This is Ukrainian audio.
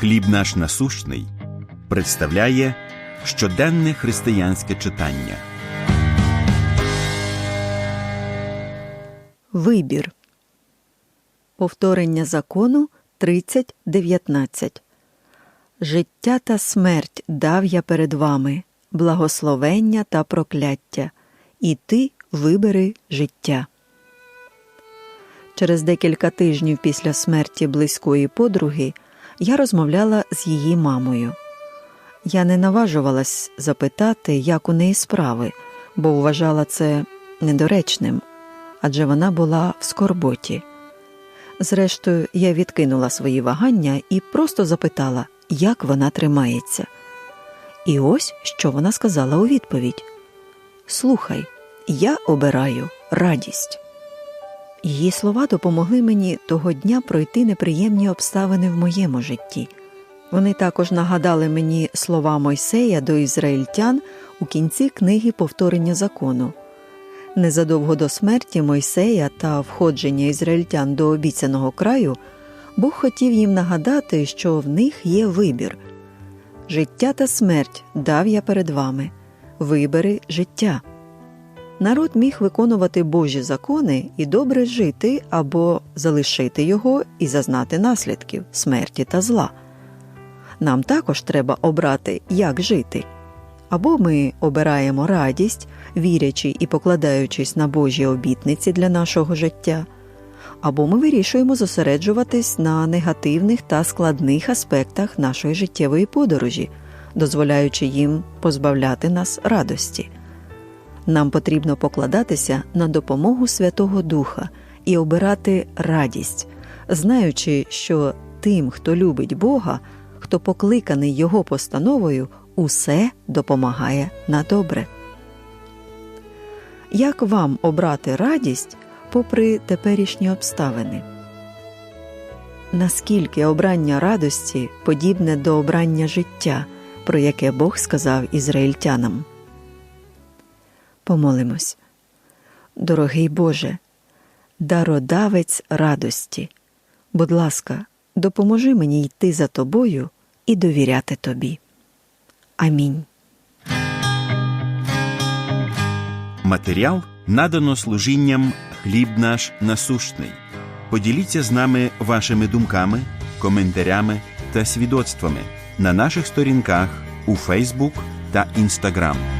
Хліб наш насущний представляє щоденне християнське читання. Вибір. Повторення закону 30.19. Життя та смерть дав я перед вами, благословення та прокляття, і ти вибери життя. Через декілька тижнів після смерті близької подруги я розмовляла з її мамою. Я не наважувалась запитати, як у неї справи, бо вважала це недоречним, адже вона була в скорботі. Зрештою, я відкинула свої вагання і просто запитала, як вона тримається. І ось що вона сказала у відповідь: Слухай, я обираю радість. Її слова допомогли мені того дня пройти неприємні обставини в моєму житті. Вони також нагадали мені слова Мойсея до ізраїльтян у кінці книги повторення закону. Незадовго до смерті Мойсея та входження ізраїльтян до обіцяного краю Бог хотів їм нагадати, що в них є вибір життя та смерть дав я перед вами, вибери життя. Народ міг виконувати Божі закони і добре жити або залишити його і зазнати наслідків смерті та зла. Нам також треба обрати, як жити. Або ми обираємо радість, вірячи і покладаючись на Божі обітниці для нашого життя, або ми вирішуємо зосереджуватись на негативних та складних аспектах нашої життєвої подорожі, дозволяючи їм позбавляти нас радості. Нам потрібно покладатися на допомогу Святого Духа і обирати радість, знаючи, що тим, хто любить Бога, хто покликаний Його постановою, усе допомагає на добре. Як вам обрати радість попри теперішні обставини? Наскільки обрання радості подібне до обрання життя, про яке Бог сказав ізраїльтянам? Помолимось. Дорогий Боже, дародавець радості, будь ласка, допоможи мені йти за тобою і довіряти тобі. Амінь. Матеріал надано служінням Хліб наш насущний. Поділіться з нами вашими думками, коментарями та свідоцтвами на наших сторінках у Фейсбук та Інстаграм.